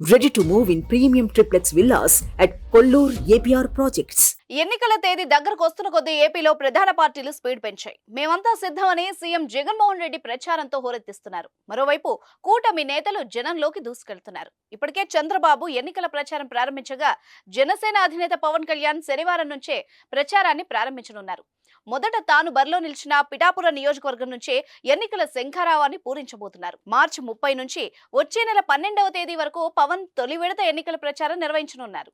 Ready to move in premium triplex villas at Kollur APR projects ఎన్నికల తేదీ దగ్గరకు వస్తున్న కొద్దీ ఏపీలో ప్రధాన పార్టీలు స్పీడ్ పెంచాయి. మేమంతా సిద్ధమని సీఎం జగన్మోహన్ రెడ్డి ప్రచారంతో హోరెత్తిస్తున్నారు. మరోవైపు కూటమి నేతలు జనంలోకి దూసుకెళ్తున్నారు. ఇప్పటికే చంద్రబాబు ఎన్నికల ప్రచారం ప్రారంభించగా జనసేన అధినేత పవన్ కళ్యాణ్ శనివారం నుంచే ప్రచారాన్ని ప్రారంభించనున్నారు. మొదట తాను బరిలో నిలిచిన పిఠాపురం నియోజకవర్గం నుంచే ఎన్నికల శంఖారావాన్ని పూరించబోతున్నారు. మార్చి ముప్పై నుంచి వచ్చే నెల పన్నెండవ తేదీ వరకు పవన్ తొలి విడత ఎన్నికల ప్రచారం నిర్వహించనున్నారు.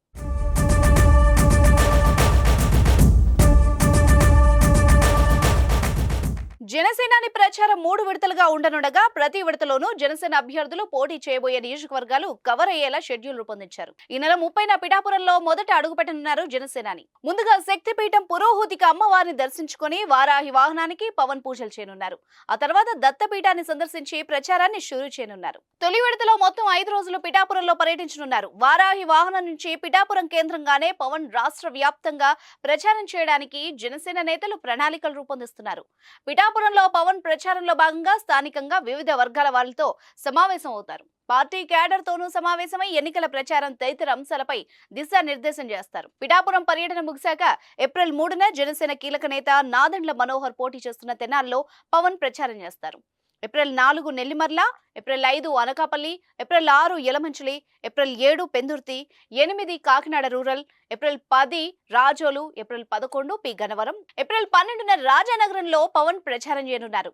జనసేనాని ప్రచారం మూడు విడతలుగా ఉండనుండగా ప్రతి విడతలోనూ జనసేన అభ్యర్థులు పోటీ చేయబోయే నియోజకవర్గాలు కవర్ అయ్యేలా షెడ్యూల్ రూపొందించారు. ఈ నెల ముప్పైన పిఠాపురంలో మొదట అడుగుపెట్టనున్నారు జనసేనాని. ముందుగా శక్తిపీఠం పురోహూతిక అమ్మవారిని దర్శించుకుని వారాహి వాహనానికి పవన్ పూజలు చేయనున్నారు. ఆ తర్వాత దత్తపీఠాన్ని సందర్శించి ప్రచారాన్ని షురూ చేయనున్నారు. తొలి విడతలో మొత్తం ఐదు రోజులు పిఠాపురంలో పర్యటించనున్నారు. వారాహి వాహనం నుంచి పిఠాపురం కేంద్రంగానే పవన్ రాష్ట్ర వ్యాప్తంగా ప్రచారం చేయడానికి జనసేన నేతలు ప్రణాళికలు రూపొందిస్తున్నారు. పిఠాపురం అనంతపురంలో పవన్ ప్రచారంలో భాగంగా స్థానికంగా వివిధ వర్గాల వారితో సమావేశం అవుతారు. పార్టీ క్యాడర్ తోనూ సమావేశమై ఎన్నికల ప్రచారం తదితర అంశాలపై దిశానిర్దేశం చేస్తారు. పిఠాపురం పర్యటన ముగిశాక ఏప్రిల్ మూడున జనసేన కీలక నేత నాదెండ్ల మనోహర్ పోటీ చేస్తున్న తెనాల్లో పవన్ ప్రచారం చేస్తారు. ఏప్రిల్ నాలుగు నెల్లిమర్ల ఏప్రిల్ ఐదు అనకాపల్లి ఏప్రిల్ ఆరు యలమంచిలి ఏప్రిల్ ఏడు పెందుర్తి ఎనిమిది కాకినాడ రూరల్ ఏప్రిల్ పది రాజోలు ఏప్రిల్ పదకొండు పి గన్నవరం ఏప్రిల్ పన్నెండున రాజానగరంలో పవన్ ప్రచారం చేయనున్నారు.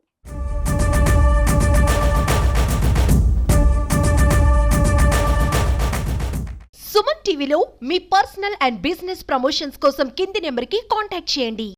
సుమన్ టీవీలో మీ పర్సనల్ అండ్ బిజినెస్ ప్రమోషన్స్ కోసం కింది నెంబర్కి కాంటాక్ట్ చేయండి.